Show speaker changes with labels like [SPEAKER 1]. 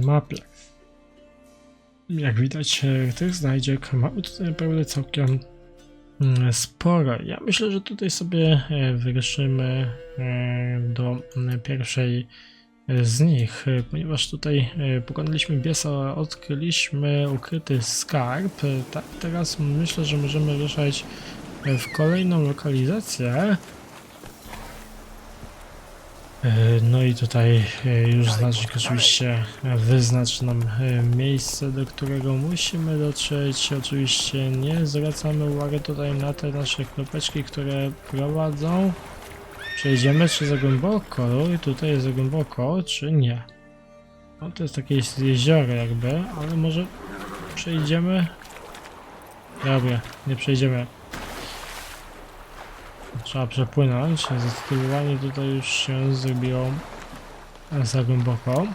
[SPEAKER 1] mapie. Jak widać, e, tych znajdziek tutaj naprawdę całkiem mm, sporo. Ja myślę, że tutaj sobie e, wyruszymy e, do pierwszej z nich, ponieważ tutaj pokonaliśmy biesa, odkryliśmy ukryty skarb. Tak, teraz myślę, że możemy ruszać w kolejną lokalizację. E, No i tutaj e, już znacznik oczywiście wyznacz nam e, miejsce, do którego musimy dotrzeć. Oczywiście nie zwracamy uwagi tutaj na te nasze kropeczki, które prowadzą. Przejdziemy czy za głęboko? I tutaj jest za głęboko, czy nie? No to jest takie jezioro jakby, ale może przejdziemy? Dobra, nie przejdziemy. Trzeba przepłynąć. Zdecydowanie tutaj już się zrobiło za głęboko.